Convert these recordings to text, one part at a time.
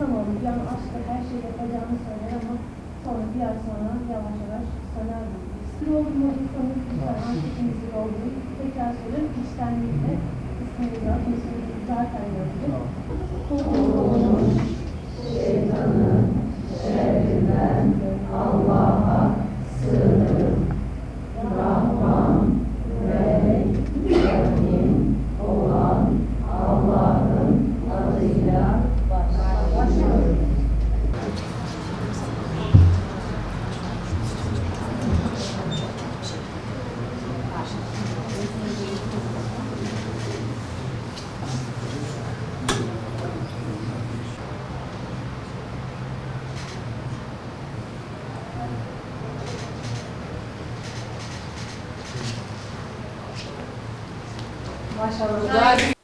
insanoğlu bir an aşkla her şeyi yapacağını söyler ama sonra bir ay sonra yavaş yavaş söner bu. Doldurmadıysanız lütfen anketinizi doldurun. Tekrar söylüyorum içtenlikle isminizi adınızı zaten yazın.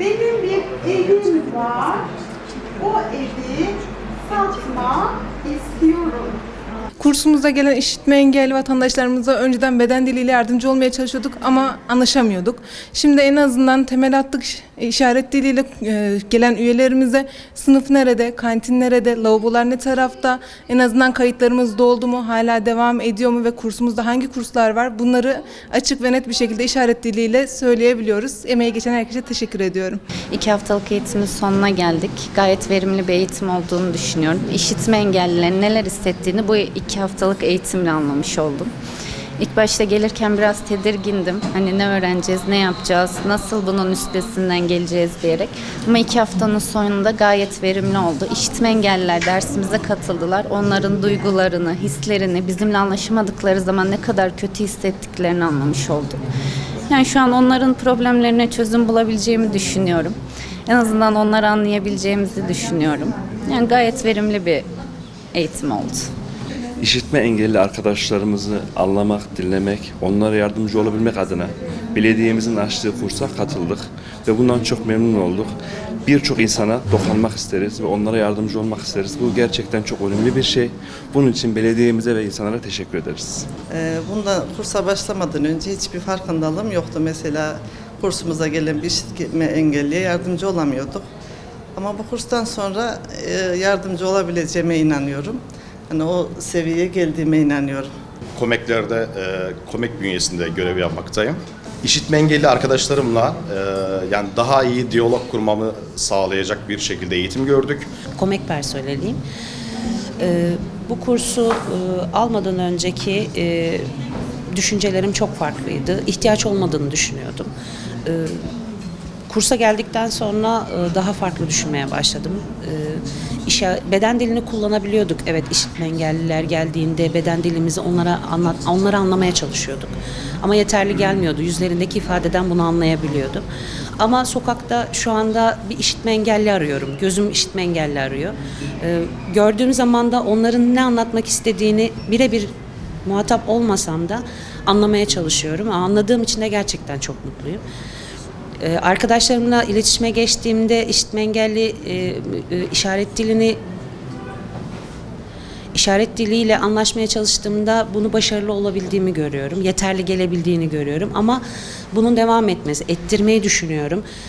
Benim bir evim var. O evi satmak istiyorum. Kursumuza gelen işitme engelli vatandaşlarımıza önceden beden diliyle yardımcı olmaya çalışıyorduk ama anlaşamıyorduk. Şimdi en azından temel attık işaret diliyle e, gelen üyelerimize sınıf nerede, kantin nerede, lavabolar ne tarafta, en azından kayıtlarımız doldu mu, hala devam ediyor mu ve kursumuzda hangi kurslar var bunları açık ve net bir şekilde işaret diliyle söyleyebiliyoruz. Emeği geçen herkese teşekkür ediyorum. İki haftalık eğitimin sonuna geldik. Gayet verimli bir eğitim olduğunu düşünüyorum. İşitme engellilerin neler hissettiğini bu iki haftalık eğitimle anlamış oldum. İlk başta gelirken biraz tedirgindim. Hani ne öğreneceğiz, ne yapacağız, nasıl bunun üstesinden geleceğiz diyerek. Ama iki haftanın sonunda gayet verimli oldu. İşitme engelliler dersimize katıldılar. Onların duygularını, hislerini, bizimle anlaşamadıkları zaman ne kadar kötü hissettiklerini anlamış oldum. Yani şu an onların problemlerine çözüm bulabileceğimi düşünüyorum. En azından onları anlayabileceğimizi düşünüyorum. Yani gayet verimli bir eğitim oldu. İşitme engelli arkadaşlarımızı anlamak, dinlemek, onlara yardımcı olabilmek adına belediyemizin açtığı kursa katıldık ve bundan çok memnun olduk. Birçok insana dokunmak isteriz ve onlara yardımcı olmak isteriz. Bu gerçekten çok önemli bir şey. Bunun için belediyemize ve insanlara teşekkür ederiz. Ee, Bunda kursa başlamadan önce hiçbir farkındalığım yoktu. Mesela kursumuza gelen bir işitme engelliye yardımcı olamıyorduk. Ama bu kurstan sonra e, yardımcı olabileceğime inanıyorum. Hani o seviyeye geldiğime inanıyorum. Komeklerde e, Komek bünyesinde görev yapmaktayım. İşitme engelli arkadaşlarımla e, yani daha iyi diyalog kurmamı sağlayacak bir şekilde eğitim gördük. Komek personeliyim. Ee, bu kursu e, almadan önceki e, düşüncelerim çok farklıydı. İhtiyaç olmadığını düşünüyordum. Ee, kursa geldikten sonra e, daha farklı düşünmeye başladım. Ee, işe, beden dilini kullanabiliyorduk. Evet işitme engelliler geldiğinde beden dilimizi onlara anlat, onları anlamaya çalışıyorduk. Ama yeterli gelmiyordu. Yüzlerindeki ifadeden bunu anlayabiliyordum. Ama sokakta şu anda bir işitme engelli arıyorum. Gözüm işitme engelli arıyor. Ee, gördüğüm zaman da onların ne anlatmak istediğini birebir muhatap olmasam da anlamaya çalışıyorum. Anladığım için de gerçekten çok mutluyum. Ee, Arkadaşlarımla iletişime geçtiğimde işitme engelli e, e, işaret dilini işaret diliyle anlaşmaya çalıştığımda bunu başarılı olabildiğimi görüyorum. Yeterli gelebildiğini görüyorum ama bunun devam etmesi, ettirmeyi düşünüyorum.